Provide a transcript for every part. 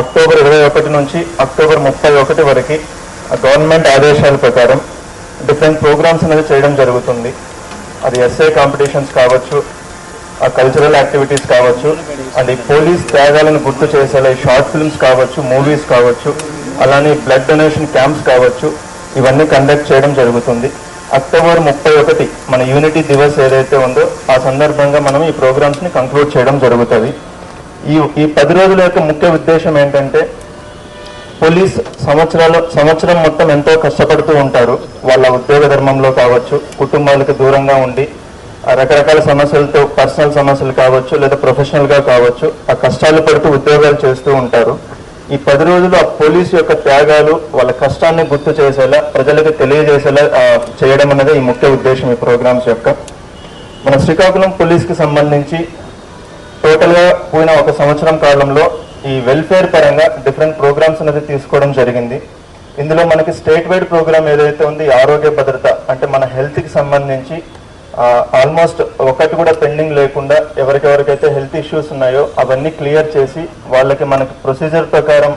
October ఇరవై ఒకటి నుంచి అక్టోబర్ ముప్పై ఒకటి వరకు గవర్నమెంట్ ఆదేశాల ప్రకారం డిఫరెంట్ ప్రోగ్రామ్స్ అనేది చేయడం జరుగుతుంది. అది ఎస్ఏ కాంపిటీషన్స్ కావచ్చు ఆ కల్చరల్ యాక్టివిటీస్ కావచ్చు అండ్ ఈ పోలీస్ త్యాగాలను గుర్తు చేసేలా ఈ షార్ట్ ఫిల్మ్స్ కావచ్చు మూవీస్ కావచ్చు అలానే బ్లడ్ డొనేషన్ క్యాంప్స్ కావచ్చు ఇవన్నీ కండక్ట్ చేయడం జరుగుతుంది. అక్టోబర్ ముప్పై ఒకటి మన యూనిటీ దివస్ ఏదైతే ఉందో ఆ సందర్భంగా మనం ఈ ప్రోగ్రామ్స్ని కంక్లూడ్ చేయడం జరుగుతుంది. ఈ ఈ పది రోజుల యొక్క ముఖ్య ఉద్దేశం ఏంటంటే పోలీస్ సంవత్సరాలు సంవత్సరం మొత్తం ఎంతో కష్టపడుతూ ఉంటారు. వాళ్ళ ఉద్యోగ ధర్మంలో కావచ్చు కుటుంబాలకు దూరంగా ఉండి ఆ రకరకాల సమస్యలతో పర్సనల్ సమస్యలు కావచ్చు లేదా ప్రొఫెషనల్గా కావచ్చు ఆ కష్టాలు పడుతూ ఉద్యోగాలు చేస్తూ ఉంటారు. ఈ పది రోజులు ఆ పోలీసు యొక్క త్యాగాలు వాళ్ళ కష్టాన్ని గుర్తు చేసేలా ప్రజలకు తెలియజేసేలా చేయడం అనేది ఈ ముఖ్య ఉద్దేశం ఈ ప్రోగ్రామ్స్ యొక్క. మన శ్రీకాకుళం పోలీస్కి సంబంధించి టోటల్గా పోయిన ఒక సంవత్సరం కాలంలో ఈ వెల్ఫేర్ పరంగా డిఫరెంట్ ప్రోగ్రామ్స్ అనేది తీసుకోవడం జరిగింది. ఇందులో మనకి స్టేట్ వైడ్ ప్రోగ్రామ్ ఏదైతే ఉంది ఆరోగ్య భద్రత అంటే మన హెల్త్కి సంబంధించి ఆల్మోస్ట్ ఒకటి కూడా పెండింగ్ లేకుండా ఎవరికెవరికైతే హెల్త్ ఇష్యూస్ ఉన్నాయో అవన్నీ క్లియర్ చేసి వాళ్ళకి మనకి ప్రొసీజర్ ప్రకారం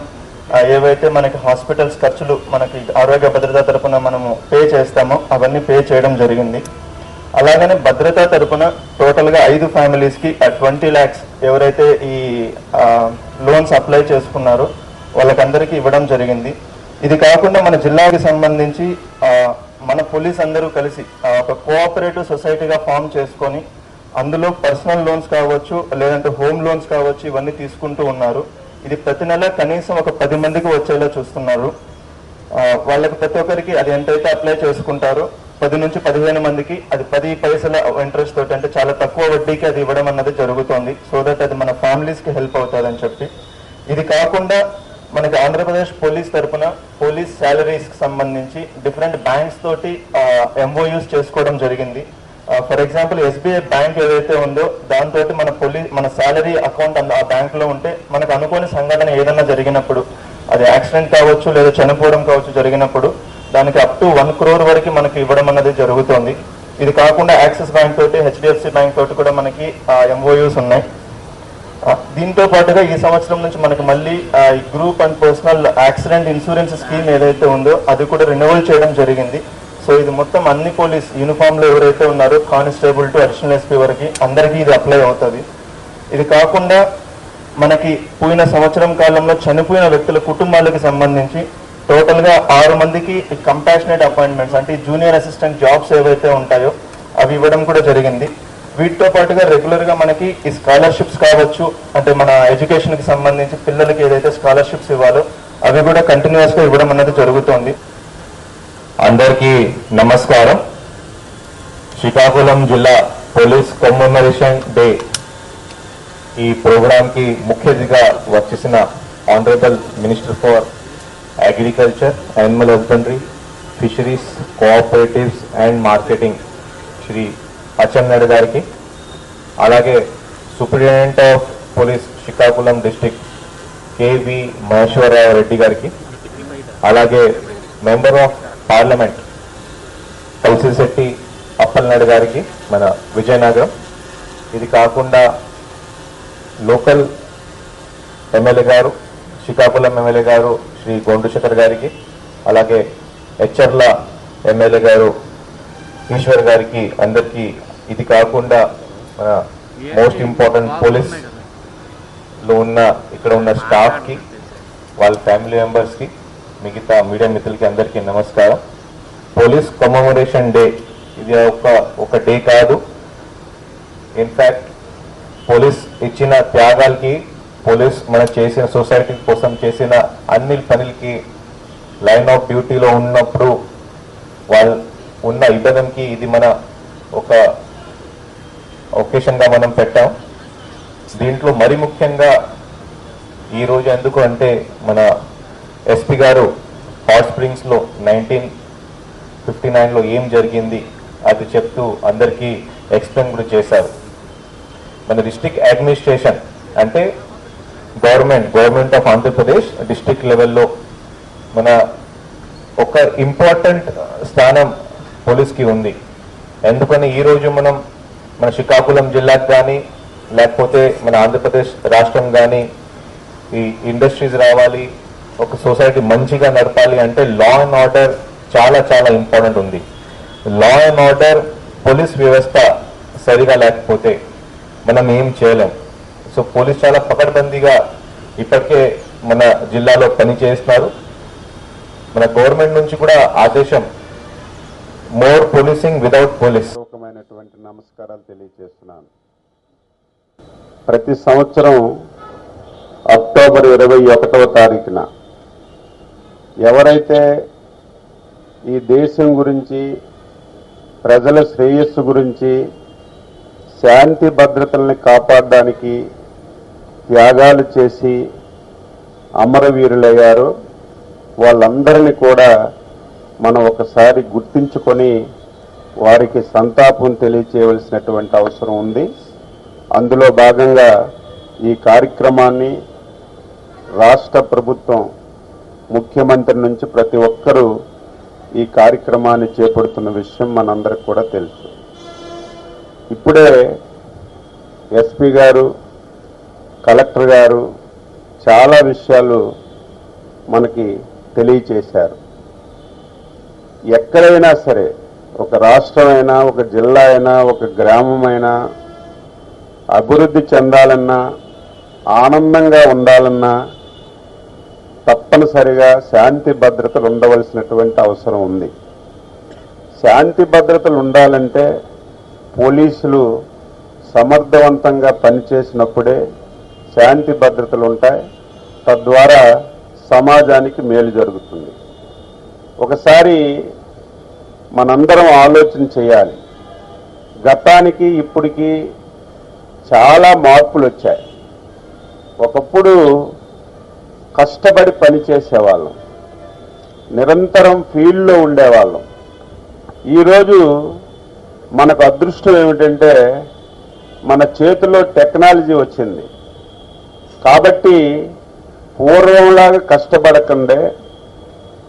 ఏవైతే మనకి హాస్పిటల్స్ ఖర్చులు మనకి ఆరోగ్య భద్రత తరపున మనము పే చేస్తామో అవన్నీ పే చేయడం జరిగింది. అలాగనే భద్రతా తరపున టోటల్గా ఐదు ఫ్యామిలీస్కి ట్వంటీ ల్యాక్స్ ఎవరైతే ఈ లోన్స్ అప్లై చేసుకున్నారో వాళ్ళకందరికీ ఇవ్వడం జరిగింది. ఇది కాకుండా మన జిల్లాకి సంబంధించి మన పోలీస్ అందరూ కలిసి ఒక కోఆపరేటివ్ సొసైటీగా ఫామ్ చేసుకొని అందులో పర్సనల్ లోన్స్ కావచ్చు లేదంటే హోమ్ లోన్స్ కావచ్చు ఇవన్నీ తీసుకుంటూ ఉన్నారు. ఇది ప్రతి నెల కనీసం ఒక పది మందికి వచ్చేలా చూస్తున్నారు. వాళ్ళకి ప్రతి ఒక్కరికి అది ఎంతైతే అప్లై చేసుకుంటారో పది నుంచి పదిహేను మందికి అది పది పైసల ఇంట్రెస్ట్ తోటి అంటే చాలా తక్కువ వడ్డీకి అది ఇవ్వడం అన్నది జరుగుతోంది. సో దట్ అది మన ఫ్యామిలీస్కి హెల్ప్ హెల్ప్ అవుతుందని చెప్పి. ఇది కాకుండా మనకి ఆంధ్రప్రదేశ్ పోలీస్ తరఫున పోలీస్ శాలరీస్కి సంబంధించి డిఫరెంట్ బ్యాంక్స్ తోటి ఎంఓయూస్ చేసుకోవడం జరిగింది. ఫర్ ఎగ్జాంపుల్ ఎస్బీఐ బ్యాంక్ ఏదైతే ఉందో దాంతో మన పోలీస్ మన శాలరీ అకౌంట్ ఆ బ్యాంక్లో ఉంటే మనకు అనుకోని సంఘటన ఏదైనా జరిగినప్పుడు అది యాక్సిడెంట్ కావచ్చు లేదా చనిపోవడం కావచ్చు జరిగినప్పుడు దానికి అప్ టు వన్ క్రోర్ వరకు మనకి ఇవ్వడం అనేది జరుగుతోంది. ఇది కాకుండా యాక్సిస్ బ్యాంక్ తోటి హెచ్డిఎఫ్సి బ్యాంక్ తోటి కూడా మనకి ఎంఓయూస్ ఉన్నాయి. దీంతో పాటుగా ఈ సంవత్సరం నుంచి మనకి మళ్ళీ group and personal accident insurance scheme ఏదైతే ఉందో అది కూడా రెన్యువల్ చేయడం జరిగింది. సో ఇది మొత్తం అన్ని పోలీస్ యూనిఫామ్లో ఎవరైతే ఉన్నారో కానిస్టేబుల్ టు అడిషనల్ ఎస్పీ వరకు అందరికీ ఇది అప్లై అవుతుంది. ఇది కాకుండా మనకి పోయిన సంవత్సరం కాలంలో చనిపోయిన వ్యక్తుల కుటుంబాలకు సంబంధించి టోటల్గా ఆరు మందికి కంపాషనేట్ అపాయింట్మెంట్స్ అంటే జూనియర్ అసిస్టెంట్ జాబ్స్ ఏవైతే ఉంటాయో అవి ఇవ్వడం కూడా జరిగింది. వీటితో పాటుగా రెగ్యులర్గా మనకి ఈ స్కాలర్షిప్స్ కావచ్చు అంటే మన ఎడ్యుకేషన్కి సంబంధించి పిల్లలకి ఏదైతే స్కాలర్షిప్స్ ఇవ్వాలో అవి కూడా కంటిన్యూస్గా ఇవ్వడం అనేది జరుగుతోంది. అందరికీ నమస్కారం. శ్రీకాకుళం జిల్లా పోలీస్ కమ్యూనరేషన్ డే ఈ ప్రోగ్రాంకి ముఖ్య అతిథిగా వచ్చేసిన honourable minister for agriculture animal husbandry fisheries cooperatives and marketing Shri Atchannaidu గారికి అలాగే superintendent of police Srikakulam district KV Maheswararao Reddy గారికి అలాగే member of parliament Kousisetti Appalanaidu గారికి మన విజయనగరం. ఇది కాకుండా లోకల్ ఎమ్మెల్యే గారు శ్రీకాకుళం ఎమ్మెల్యే గారు శ్రీ గొండుశేఖర్ గారికి అలాగే హెచ్చర్ల ఎమ్మెల్యే గారు ఈశ్వర్ గారికి అందరికీ ఇది కాకుండా మన మోస్ట్ ఇంపార్టెంట్ పోలీస్లో ఉన్న ఇక్కడ ఉన్న స్టాఫ్కి వాళ్ళ ఫ్యామిలీ మెంబర్స్కి మిగతా మీడియా మిత్రులకి అందరికీ నమస్కారం. పోలీస్ కమమరేషన్ డే ఇది ఒక ఒక డే కాదు. ఇన్ఫాక్ట్ పోలీస్ ఇచ్చిన త్యాగాలకి పోలీస్ మన చేసిన సొసైటీ కోసం చేసిన అన్ని పనులకి లైన్ ఆఫ్ డ్యూటీలో ఉన్నప్పుడు వాళ్ళు ఉన్న ఇబ్బందికి ఇది మన ఒక ఒకేషన్గా మనం పెట్టాం. దీంట్లో మరి ముఖ్యంగా ఈ రోజు ఎందుకు అంటే మన ఎస్పీ గారు హాట్ స్ప్రింగ్స్లో నైన్టీన్ ఫిఫ్టీ నైన్లో ఏం జరిగింది అది చెప్తూ అందరికీ ఎక్స్ప్లెయిన్ కూడా చేశారు. మన డిస్టిక్ అడ్మినిస్ట్రేషన్ అంటే government government of Andhra Pradesh district లెవెల్లో మన ఒక ఇంపార్టెంట్ స్థానం పోలీస్కి ఉంది. ఎందుకని ఈ రోజు మనం మన శ్రీకాకుళం జిల్లాకు కానీ లేకపోతే మన ఆంధ్రప్రదేశ్ రాష్ట్రం కానీ ఈ ఇండస్ట్రీస్ రావాలి ఒక సొసైటీ మంచిగా నడపాలి అంటే లా అండ్ ఆర్డర్ చాలా చాలా ఇంపార్టెంట్ ఉంది. లా అండ్ ఆర్డర్ పోలీస్ వ్యవస్థ సరిగా లేకపోతే మనం ఏం చేయలేం. సో పోలీస్ చాలా పకడ్బందీగా ఇప్పటికే మన జిల్లాలో పని చేస్తున్నారు. మన గవర్నమెంట్ నుంచి కూడా ఆదేశం మోర్ పోలీసింగ్ వితౌట్ పోలీస్ పూర్వకమైనటువంటి నమస్కారాలు తెలియజేస్తున్నాను. ప్రతి సంవత్సరం అక్టోబర్ ఇరవై ఒకటవ తారీఖున ఎవరైతే ఈ దేశం గురించి ప్రజల శ్రేయస్సు గురించి శాంతి భద్రతల్ని కాపాడడానికి త్యాగాలు చేసి అమరవీరులయ్యారో. వాళ్ళందరినీ కూడా మనం ఒకసారి గుర్తించుకొని వారికి సంతాపం తెలియచేయవలసినటువంటి అవసరం ఉంది. అందులో భాగంగా ఈ కార్యక్రమాన్ని రాష్ట్ర ప్రభుత్వం ముఖ్యమంత్రి నుంచి ప్రతి ఒక్కరూ ఈ కార్యక్రమాన్ని చేపడుతున్న విషయం మనందరికి కూడా తెలుసు. ఇప్పుడే ఎస్పీ గారు కలెక్టర్ గారు చాలా విషయాలు మనకి తెలియచేశారు. ఎక్కడైనా సరే ఒక రాష్ట్రమైనా ఒక జిల్లా అయినా ఒక గ్రామమైనా అభివృద్ధి చెందాలన్నా ఆనందంగా ఉండాలన్నా తప్పనిసరిగా శాంతి భద్రతలు ఉండవలసినటువంటి అవసరం ఉంది. శాంతి భద్రతలు ఉండాలంటే పోలీసులు సమర్థవంతంగా పనిచేసినప్పుడే శాంతి భద్రతలు ఉంటాయి. తద్వారా సమాజానికి మేలు జరుగుతుంది. ఒకసారి మనందరం ఆలోచన చేయాలి. గతానికి ఇప్పటికి చాలా మార్పులు వచ్చాయి. ఒకప్పుడు కష్టపడి పని చేసేవాళ్ళం. నిరంతరం ఫీల్డ్లో ఉండేవాళ్ళం. ఈరోజు మనకు అదృష్టం ఏమిటంటే మన చేతిలో టెక్నాలజీ వచ్చింది. కాబట్టి పూర్వంలాగా కష్టపడకండే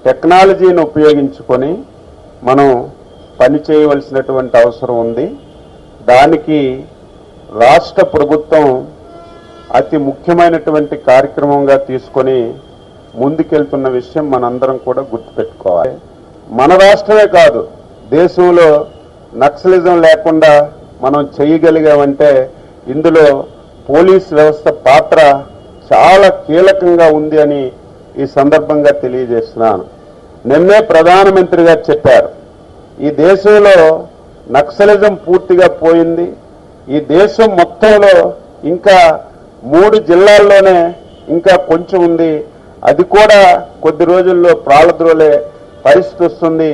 టెక్నాలజీని ఉపయోగించుకొని మనం పని చేయవలసినటువంటి అవసరం ఉంది. దానికి రాష్ట్ర ప్రభుత్వం అతి ముఖ్యమైనటువంటి కార్యక్రమంగా తీసుకొని ముందుకెళ్తున్న విషయం మనందరం కూడా గుర్తుపెట్టుకోవాలి. మన రాష్ట్రమే కాదు దేశంలో నక్సలిజం లేకుండా మనం చేయగలిగామంటే ఇందులో పోలీస్ వ్యవస్థ పాత్ర చాలా కీలకంగా ఉంది అని ఈ సందర్భంగా తెలియజేస్తున్నాను. నిన్నే ప్రధానమంత్రి గారు చెప్పారు. ఈ దేశంలో నక్సలిజం పూర్తిగా పోయింది. ఈ దేశం మొత్తంలో ఇంకా మూడు జిల్లాల్లోనే ఇంకా కొంచెం ఉంది. అది కూడా కొద్ది రోజుల్లో ప్రాళద్రోలే పరిస్థితి వస్తుంది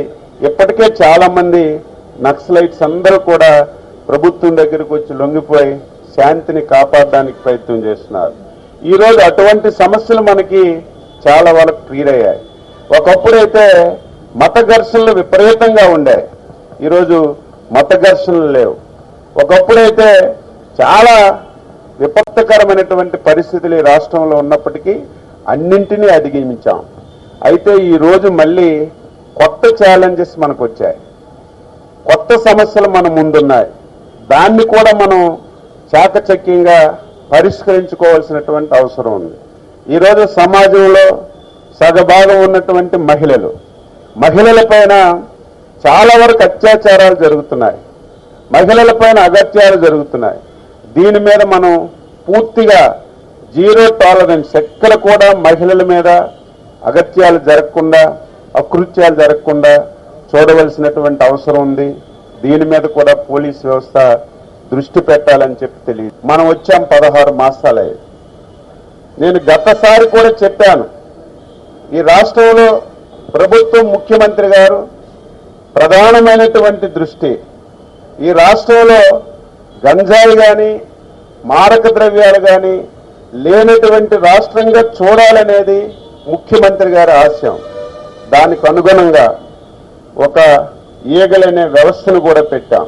ఇప్పటికే చాలామంది నక్సలైట్స్ అందరూ కూడా ప్రభుత్వం దగ్గరికి వచ్చి లొంగిపోయి శాంతిని కాపాడడానికి ప్రయత్నం చేస్తున్నారు. ఈరోజు అటువంటి సమస్యలు మనకి చాలా వరకు క్లియర్ అయ్యాయి. ఒకప్పుడైతే మత ఘర్షణలు విపరీతంగా ఉండే ఈరోజు మత ఘర్షణలు లేవు. ఒకప్పుడైతే చాలా విపత్తకరమైనటువంటి పరిస్థితులు ఈ రాష్ట్రంలో ఉన్నప్పటికీ అన్నింటినీ అధిగమించాం. అయితే ఈరోజు మళ్ళీ కొత్త ఛాలెంజెస్ మనకు వచ్చాయి కొత్త సమస్యలు మన ముందున్నాయి. దాన్ని కూడా మనం చాకచక్యంగా పరిష్కరించుకోవాల్సినటువంటి అవసరం ఉంది. ఈరోజు సమాజంలో సగభాగం ఉన్నటువంటి మహిళలు. మహిళల పైన చాలా వరకు అత్యాచారాలు జరుగుతున్నాయి. మహిళల పైన అగత్యాలు జరుగుతున్నాయి. దీని మీద మనం పూర్తిగా జీరో టాలరెన్స్ ఎక్కడ కూడా మహిళల మీద అగత్యాలు జరగకుండా అకృత్యాలు జరగకుండా చూడవలసినటువంటి అవసరం ఉంది. దీని మీద కూడా పోలీస్ వ్యవస్థ దృష్టి పెట్టాలని చెప్పి తెలియదు. మనం వచ్చాం పదహారు మాసాలే. నేను గతసారి కూడా చెప్పాను. ఈ రాష్ట్రంలో ప్రభుత్వం ముఖ్యమంత్రి గారు ప్రధానమైనటువంటి దృష్టి. ఈ రాష్ట్రంలో గంజాయి కానీ మారక ద్రవ్యాలు కానీ లేనటువంటి రాష్ట్రంగా చూడాలనేది ముఖ్యమంత్రి గారి ఆశయం. దానికి అనుగుణంగా ఒక ఈగలనే వ్యవస్థను కూడా పెట్టాం.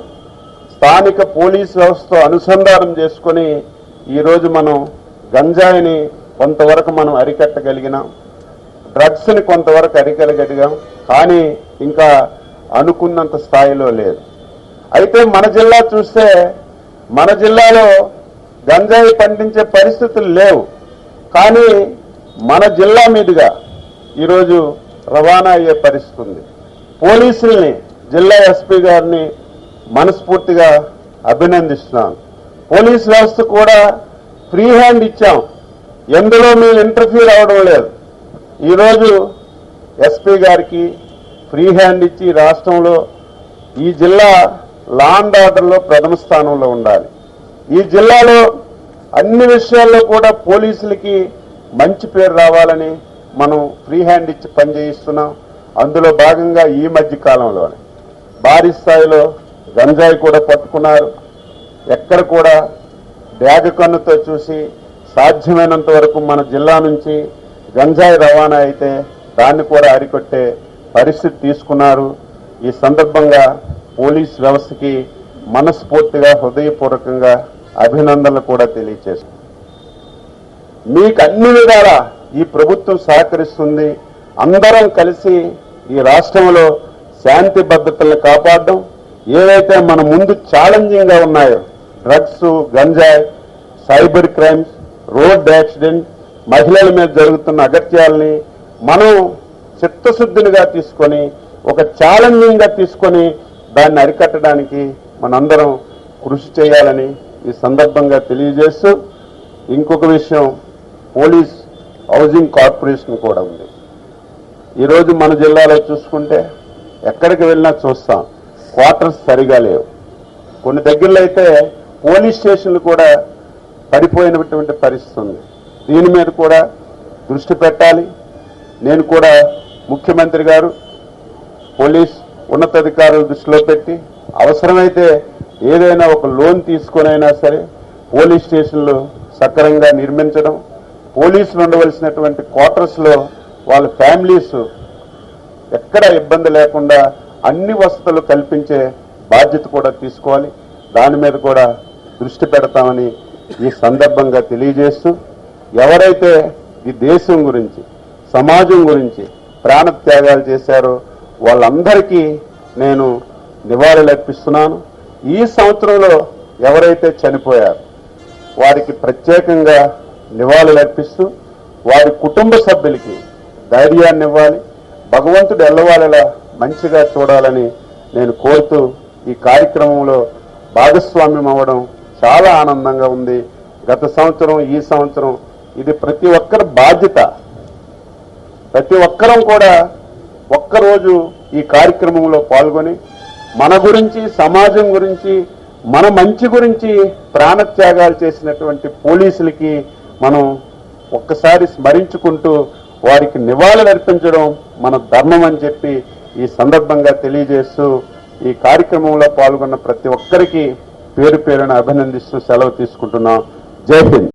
స్థానిక పోలీస్ వ్యవస్థతో అనుసంధానం చేసుకొని ఈరోజు మనం గంజాయిని కొంతవరకు మనం అరికట్టగలిగినాం. డ్రగ్స్ని కొంతవరకు అరికట్టగలిగాం. కానీ ఇంకా అనుకున్నంత స్థాయిలో లేదు. అయితే మన జిల్లా చూస్తే మన జిల్లాలో గంజాయి పండించే పరిస్థితులు లేవు. కానీ మన జిల్లా మీదుగా ఈరోజు రవాణా అయ్యే పరిస్థితి ఉంది. పోలీసుల్ని జిల్లా ఎస్పీ గారిని మనస్ఫూర్తిగా అభినందిస్తున్నాను. పోలీస్ వ్యవస్థ కూడా ఫ్రీ హ్యాండ్ ఇచ్చాం. ఎందులో మేము ఇంటర్ఫీర్ అవడం లేదు. ఈరోజు ఎస్పీ గారికి ఫ్రీ హ్యాండ్ ఇచ్చి రాష్ట్రంలో ఈ జిల్లా లా అండ్ ఆర్డర్లో ప్రథమ స్థానంలో ఉండాలి. ఈ జిల్లాలో అన్ని విషయాల్లో కూడా పోలీసులకి మంచి పేరు రావాలని మనం ఫ్రీ హ్యాండ్ ఇచ్చి పనిచేయిస్తున్నాం. అందులో భాగంగా ఈ మధ్య కాలంలోనే భారీ స్థాయిలో గంజాయి కూడా పట్టుకున్నారు. ఎక్కడ కూడా బ్యాగ్ కన్నుతో చూసి సాధ్యమైనంత వరకు మన జిల్లా నుంచి గంజాయి రవాణా అయితే దాన్ని కూడా అరికొట్టే పరిస్థితి తీసుకున్నారు. ఈ సందర్భంగా పోలీస్ వ్యవస్థకి మనస్ఫూర్తిగా హృదయపూర్వకంగా అభినందనలు కూడా తెలియచేస్తుంది మీకు అన్ని విధాలా ఈ ప్రభుత్వం సహకరిస్తుంది. అందరం కలిసి ఈ రాష్ట్రంలో శాంతి భద్రతలను కాపాడడం ఏవైతే మన ముందు ఛాలెంజింగ్గా ఉన్నాయో డ్రగ్స్ గంజాయి సైబర్ క్రైమ్స్ రోడ్ యాక్సిడెంట్ మహిళల మీద జరుగుతున్న అగత్యాలని మనం చిత్తశుద్ధినిగా తీసుకొని ఒక ఛాలెంజింగ్గా తీసుకొని దాన్ని అరికట్టడానికి మనందరం కృషి చేయాలని ఈ సందర్భంగా తెలియజేస్తూ ఇంకొక విషయం పోలీస్ హౌసింగ్ కార్పొరేషన్ కూడా ఉంది. ఈరోజు మన జిల్లాలో చూసుకుంటే ఎక్కడికి వెళ్ళినా చూస్తాం. క్వార్టర్స్ సరిగా లేవు. కొన్ని దగ్గరలో అయితే పోలీస్ స్టేషన్లు కూడా పడిపోయినటువంటి పరిస్థితి ఉంది. దీని మీద కూడా దృష్టి పెట్టాలి. నేను కూడా ముఖ్యమంత్రి గారు పోలీస్ ఉన్నతాధికారుల దృష్టిలో పెట్టి అవసరమైతే ఏదైనా ఒక లోన్ తీసుకునైనా సరే పోలీస్ స్టేషన్లు సక్రమంగా నిర్మించడం పోలీసులు ఉండవలసినటువంటి క్వార్టర్స్లో వాళ్ళ ఫ్యామిలీస్ ఎక్కడ ఇబ్బంది లేకుండా అన్ని వసతులు కల్పించే బాధ్యత కూడా తీసుకోవాలి. దాని మీద కూడా దృష్టి పెడతామని ఈ సందర్భంగా తెలియజేస్తూ ఎవరైతే ఈ దేశం గురించి సమాజం గురించి ప్రాణత్యాగాలు చేశారో వాళ్ళందరికీ నేను నివాళులర్పిస్తున్నాను ఈ సంవత్సరంలో ఎవరైతే చనిపోయారో వారికి ప్రత్యేకంగా నివాళులర్పిస్తూ వారి కుటుంబ సభ్యులకి ధైర్యాన్ని ఇవ్వాలి. భగవంతుడు ఎల్లవాళ్ళలా మంచిగా చూడాలని నేను కోరుతూ ఈ కార్యక్రమంలో భాగస్వామ్యం అవ్వడం చాలా ఆనందంగా ఉంది. గత సంవత్సరం ఈ సంవత్సరం ఇది ప్రతి ఒక్కరి బాధ్యత. ప్రతి ఒక్కరం కూడా ఒక్కరోజు ఈ కార్యక్రమంలో పాల్గొని మన గురించి సమాజం గురించి మన మంచి గురించి ప్రాణత్యాగాలు చేసినటువంటి పోలీసులకి మనం ఒక్కసారి స్మరించుకుంటూ వారికి నివాళులు అర్పించడం మన ధర్మం అని చెప్పి ఈ సందర్భంగా తెలియజేస్తూ ఈ కార్యక్రమంలో పాల్గొన్న ప్రతి ఒక్కరికి పేరు పేరున అభినందిస్తూ సెలవు తీసుకుంటున్నాం. జై హింద్.